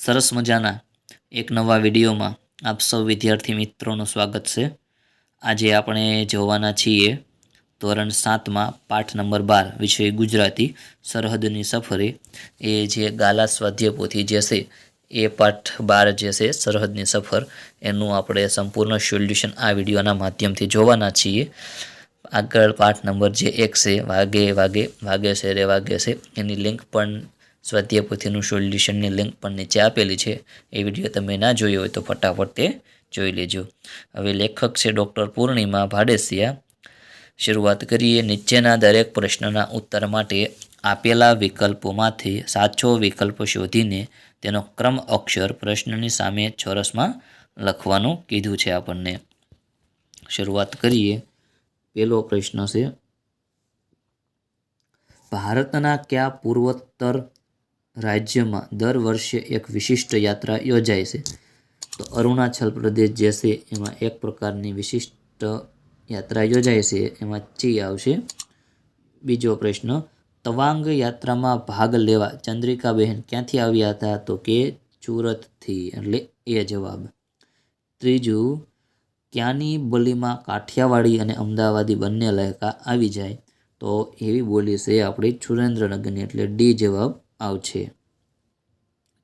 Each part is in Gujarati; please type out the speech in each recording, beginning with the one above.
સરસ મજાના એક નવા વિડીયોમાં આપ સૌ વિદ્યાર્થી મિત્રોનું સ્વાગત છે. આજે આપણે જોવાના છીએ ધોરણ સાતમાં પાઠ નંબર બાર, વિષય ગુજરાતી, સરહદની સફરે. એ જે ગાલા સ્વાધ્યાય પોથી જે છે, એ પાઠ બાર જે છે, સરહદની સફર, એનું આપણે સંપૂર્ણ સોલ્યુશન આ વિડીયોના માધ્યમથી જોવાના છીએ. આગળ પાઠ નંબર જે એક છે, વાગે વાગે વાગે છે રે વાગે છે, એની લિંક પણ સ્વાધ્યાય પોથીનું સોલ્યુશનની લિંક પણ નીચે આપેલી છે. એ વીડિયો તમે ના જોયો હોય તો ફટાફટ તે જોઈ લેજો. હવે લેખક છે ડૉક્ટર પૂર્ણિમા ભાડેસિયા. શરૂઆત કરીએ નીચેના દરેક પ્રશ્નના ઉત્તર માટે. આપેલા વિકલ્પોમાંથી સાચો વિકલ્પ શોધીને તેનો ક્રમ અક્ષર પ્રશ્નની સામે ચોરસમાં લખવાનું કીધું છે આપણને. શરૂઆત કરીએ. પહેલો પ્રશ્ન છે, ભારતના કયા પૂર્વોત્તર રાજ્યમાં દર વર્ષે એક વિશિષ્ટ યાત્રા યોજાય છે. તો અરુણાચલ પ્રદેશ જે છે, એમાં એક પ્રકારની વિશિષ્ટ યાત્રા યોજાય છે. એમાં ચી આવશે? બીજો પ્રશ્ન, તવાંગ યાત્રામાં ભાગ લેવા ચંદ્રિકાબહેન ક્યાંથી આવ્યા હતા? તો કે સુરતથી એટલે એ જવાબ. ત્રીજું, ક્યાંની બોલીમાં કાઠિયાવાડી અને અમદાવાદી બંને લહેકા આવી જાય? તો એવી બોલી છે આપણી સુરેન્દ્રનગરની, એટલે ડી જવાબ આવશે.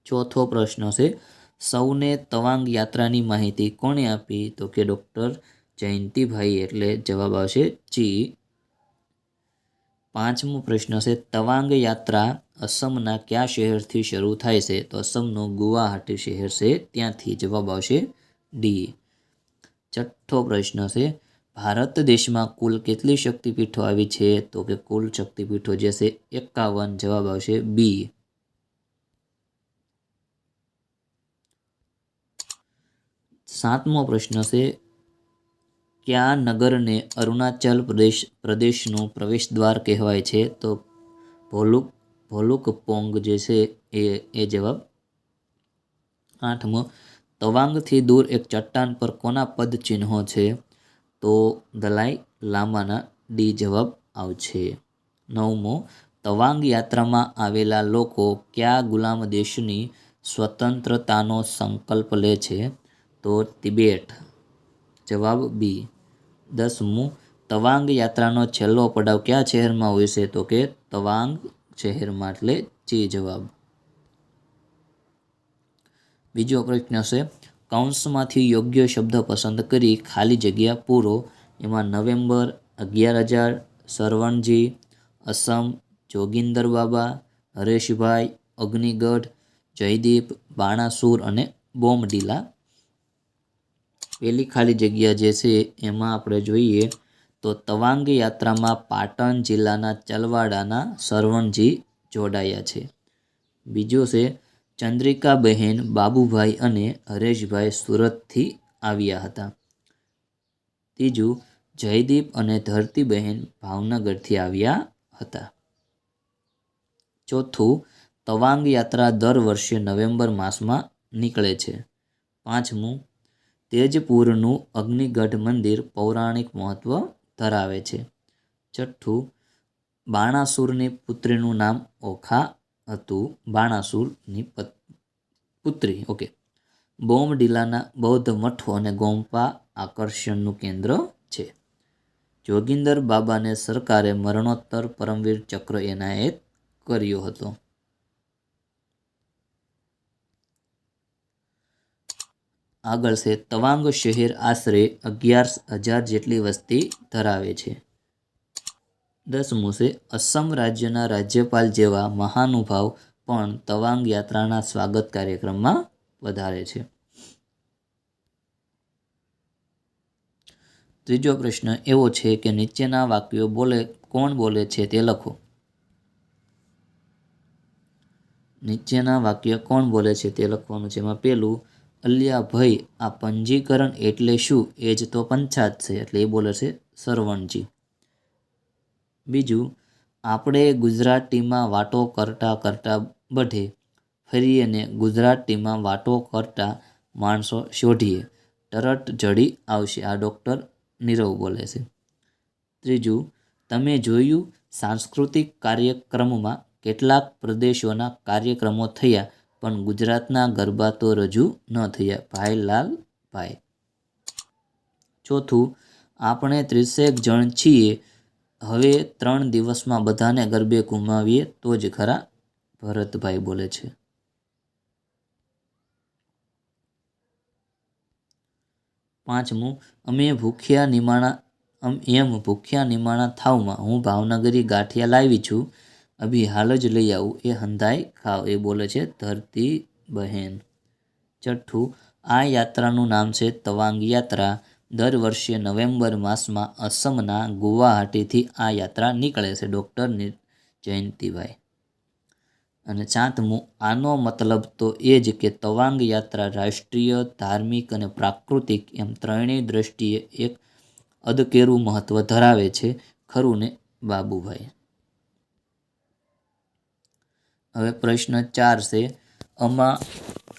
ચોથો પ્રશ્ન છે, સૌને તવાંગ યાત્રાની માહિતી કોણે આપી? તો કે ડૉક્ટર જયંતિભાઈ એટલે જવાબ આવશે જી. પાંચમો પ્રશ્ન છે, તવાંગ યાત્રા અસમના કયા શહેરથી શરૂ થાય છે? તો અસમનું ગુવાહાટી શહેર છે, ત્યાંથી જવાબ આવશે ડી. છઠ્ઠો પ્રશ્ન છે ભારત દેશમાં કુલ કેટલી શક્તિપીઠો આવી છે? તો કે કુલ શક્તિપીઠો જે છે એકાવન, જવાબ આવશે બી સાતમો પ્રશ્ન છે, કયા નગરને અરુણાચલ પ્રદેશ, પ્રદેશનું પ્રવેશ દ્વાર કહેવાય છે? તો ભોલુક ભોલુક પોંગ જે છે એ એ જવાબ. આઠમો, તવાંગથી દૂર એક ચટ્ટાન પર કોના પદ ચિહ્નો છે? તો દલાઈ લામાના ડી જવાબ આવશે. નવમો, તવાંગ યાત્રામાં આવેલા લોકો કયા ગુલામ દેશની સ્વતંત્રતાનો સંકલ્પ લે છે? તો તિબેટ. જવાબ બી. દસમું, તવાંગ યાત્રાનો છેલ્લો પડાવ કયા શહેરમાં હોય છે? તો કે તવાંગ શહેરમાં, એટલે ચી જવાબ. બીજો પ્રશ્ન છે કૌંસમાંથી યોગ્ય શબ્દ પસંદ કરી ખાલી જગ્યા પૂરો. એમાં નવેમ્બર અગિયાર હજાર, સરવણજી, અસમ, જોગિંદર બાબા, હરેશભાઈ, અગ્નિગઢ, જયદીપ, બાણાસુર અને બોમડીલા. પહેલી ખાલી જગ્યા જે છે એમાં આપણે જોઈએ તો તવાંગ યાત્રામાં પાટણ જિલ્લાના ચલવાડાના સરવણજી જોડાયા છે. બીજો છે ચંદ્રિકાબહેન, બાબુભાઈ અને હરેશભાઈ સુરતથી આવ્યા હતા. ત્રીજું, જયદીપ અને ધરતીબહેન ભાવનગરથી આવ્યા હતા. ચોથું, તવાંગ યાત્રા દર વર્ષે નવેમ્બર માસમાં નીકળે છે. પાંચમું, તેજપુરનું અગ્નિગઢ મંદિર પૌરાણિક મહત્વ ધરાવે છે. છઠ્ઠું, બાણાસુરની પુત્રીનું નામ ઓખા હતું બાણાસુરની પુત્રી. ઓકે બોમડીલાના બૌદ્ધ મઠો અને ગોમ્પા આકર્ષણનું કેન્દ્ર છે. જોગિંદર બાબાને સરકારે મરણોત્તર પરમવીર ચક્ર એનાયત કર્યો હતો. આગળ છે, તવાંગ શહેર આશરે અગિયાર હજાર જેટલી વસ્તી ધરાવે છે. દસમું છે અસમ રાજ્યના રાજ્યપાલ જેવા મહાનુભાવ પણ તવાંગ યાત્રાના સ્વાગત કાર્યક્રમમાં વધારે છે. ત્રીજો પ્રશ્ન એવો છે કે નીચેના વાક્યો બોલે, કોણ બોલે છે તે લખો. નીચેના વાક્ય કોણ બોલે છે તે લખવાનું છે. એમાં પેલું, અલ્યા ભાઈ, આ પંજીકરણ એટલે શું? એ જ તો પંચાયત છે, એટલે એ બોલે છે સરવણજી. બીજું, આપણે ગુજરાત ટીમમાં વાતો કરતા કરતા બઢે ફરી અને ગુજરાતીમાં વાતો કરતા માણસો શોધીએ. તરત જડી આવશે. આ ડૉક્ટર નીરવ બોલે છે. ત્રીજું, તમે જોયું સાંસ્કૃતિક કાર્યક્રમમાં કેટલાક પ્રદેશોના કાર્યક્રમો થયા, પણ ગુજરાતના ગરબા તો રજૂ ન થયા. ભાઈ લાલ ભાઈ. ચોથું, આપણે ત્રીસેક જણ છીએ હવે ત્રણ દિવસમાં બધાને ગરબે ઘુમાવીએ તો જ ખરા, ભરતભાઈ બોલે છે. પાંચમું, અમે ભૂખ્યા નિમાણા એમ, ભૂખ્યા નિમાણા થાવમાં હું ભાવનગરી ગાંઠિયા લાવી છું. અભી હાલ જ લઈ આવું. એ હંધાઈ ખાવ, એ બોલે છે ધરતી બહેન છઠ્ઠું, આ યાત્રાનું નામ છે તવાંગ યાત્રા. દર વર્ષે નવેમ્બર માસમાં અસમના ગુવાહાટીથી આ યાત્રા નીકળે છે, ડૉક્ટર જયંતિભાઈ. અને સાતમું આનો મતલબ તો એ જ કે તવાંગ યાત્રા રાષ્ટ્રીય, ધાર્મિક અને પ્રાકૃતિક એમ ત્રણેય દ્રષ્ટિએ એક અદકેરું મહત્ત્વ ધરાવે છે, ખરું ને, બાબુભાઈ? હવે પ્રશ્ન ચાર છે આમાં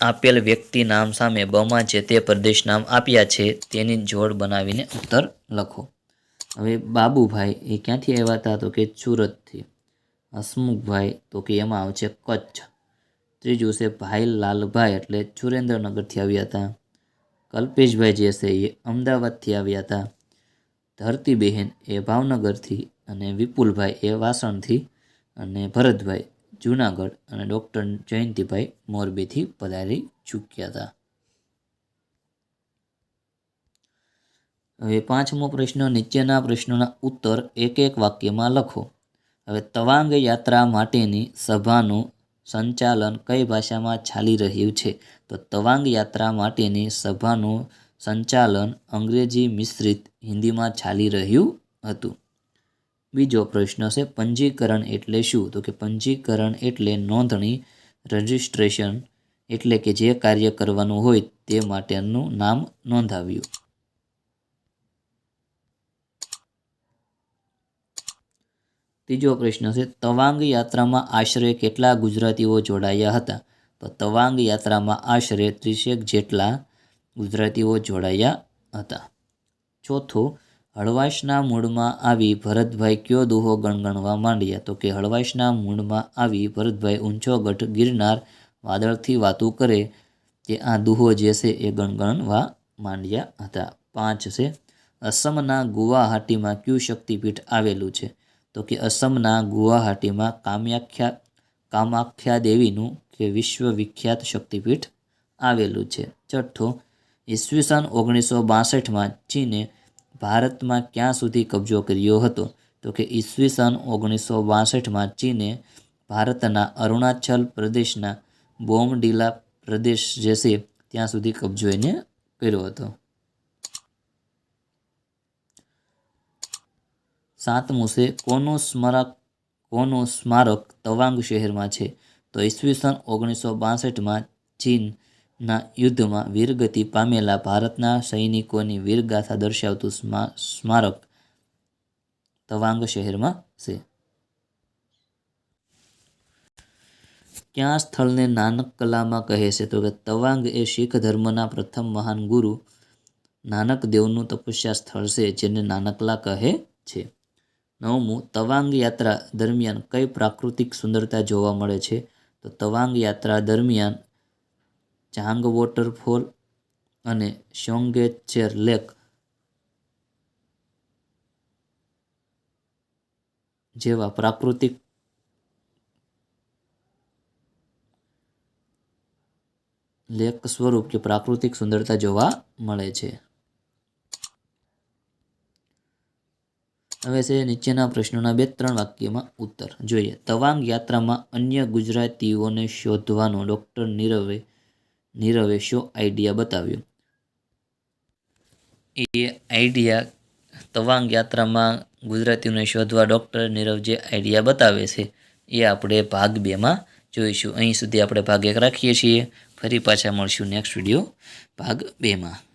આપેલ વ્યક્તિ નામ સામે બમાં જે તે પ્રદેશ નામ આપ્યા છે, તેની જોડ બનાવીને ઉત્તર લખો. હવે બાબુભાઈ એ ક્યાંથી આવ્યા હતા તો કે સુરતથી. હસમુખભાઈ તો કે એમાં આવશે કચ્છ. ત્રીજું છે ભાઈ લાલભાઈ એટલે સુરેન્દ્રનગરથી આવ્યા હતા. કલ્પેશભાઈ જે છે એ અમદાવાદથી આવ્યા હતા. ધરતીબહેન એ ભાવનગરથી અને વિપુલભાઈ એ વાસણથી અને ભરતભાઈ જુનાગઢ અને ડૉક્ટર જયંતિભાઈ મોરબીથી પધારી ચૂક્યા હતા. હવે પાંચમો પ્રશ્ન, નીચેના પ્રશ્નોના ઉત્તર એક એક વાક્યમાં લખો. હવે તવાંગ યાત્રા માટેની સભાનું સંચાલન કઈ ભાષામાં ચાલી રહ્યું છે? તો તવાંગ યાત્રા માટેની સભાનું સંચાલન અંગ્રેજી મિશ્રિત હિન્દીમાં ચાલી રહ્યું હતું. બીજો પ્રશ્ન છે પંજીકરણ એટલે શું? તો કે પંજીકરણ એટલે નોંધણી, રજિસ્ટ્રેશન એટલે કે જે કાર્ય કરવાનું હોય તે માટેનું નામ નોંધાવ્યું. ત્રીજો પ્રશ્ન છે, તવાંગ યાત્રામાં આશરે કેટલા ગુજરાતીઓ જોડાયા હતા? તો તવાંગ યાત્રામાં આશરે ત્રીસેક જેટલા ગુજરાતીઓ જોડાયા હતા. ચોથો હળવાશના મૂળમાં આવી ભરતભાઈ કયો દુહો ગણગણવા માંડ્યા? તો કે હળવાશના મૂળમાં આવી ભરતભાઈ ઊંચો ગઢ ગિરનાર વાદળથી વાતું કરે કે આ દુહો જે છે એ ગણગણવા માંડ્યા હતા. પાંચ છે, અસમના ગુવાહાટીમાં કયું શક્તિપીઠ આવેલું છે? તો કે, અસમના ગુવાહાટીમાં કામ્યાખ્યા કામાખ્યા દેવીનું કે વિશ્વ વિખ્યાત શક્તિપીઠ આવેલું છે. છઠ્ઠો ઈસવીસન ઓગણીસો બાસઠમાં ચીને ભારતમાં ક્યાં સુધી કબજો કર્યો હતો? તો કે ઈસવીસન ઓગણીસો બાસઠમાં ચીને ભારતના અરુણાચલ પ્રદેશના બોમડીલા પ્રદેશ જે છે, ત્યાં સુધી કબજો એને કર્યો હતો. સાતમું છે, કોનું સ્મારક કોનું સ્મારક તવાંગ શહેરમાં છે? તો ઈસવીસન ઓગણીસો બાસઠમાં ચીનના યુદ્ધમાં વીરગતિ પામેલા ભારતના સૈનિકોની વીરગાથા દર્શાવતું સ્મારક તવાંગ શહેરમાં છે. ક્યાં સ્થળને નાનક કલામાં કહે છે તો કે તવાંગ એ શીખ ધર્મના પ્રથમ મહાન ગુરુ નાનક દેવનું તપસ્યા સ્થળ છે જેને નાનકલા કહે છે. નવમું, તવાંગ યાત્રા દરમિયાન કઈ પ્રાકૃતિક સુંદરતા જોવા મળે છે? તો તવાંગ યાત્રા દરમિયાન ચાંગ વોટરફોલ અને શોંગેચેર લેક જેવા પ્રાકૃતિક લેક સ્વરૂપ કે પ્રાકૃતિક સુંદરતા જોવા મળે છે. હવે છે નીચેના પ્રશ્નોના બે ત્રણ વાક્યમાં ઉત્તર. જોઈએ. તવાંગ યાત્રામાં અન્ય ગુજરાતીઓને શોધવાનો ડૉક્ટર નીરવે નીરવે શો આઈડિયા બતાવ્યો. એ આઈડિયા તવાંગ યાત્રામાં ગુજરાતીઓને શોધવા ડૉક્ટર નીરવ જે આઈડિયા બતાવે છે. એ આપણે ભાગ બેમાં જોઈશું. અહીં સુધી આપણે ભાગ એક રાખીએ છીએ. ફરી પાછા મળશું નેક્સ્ટ વીડિયો ભાગ બેમાં.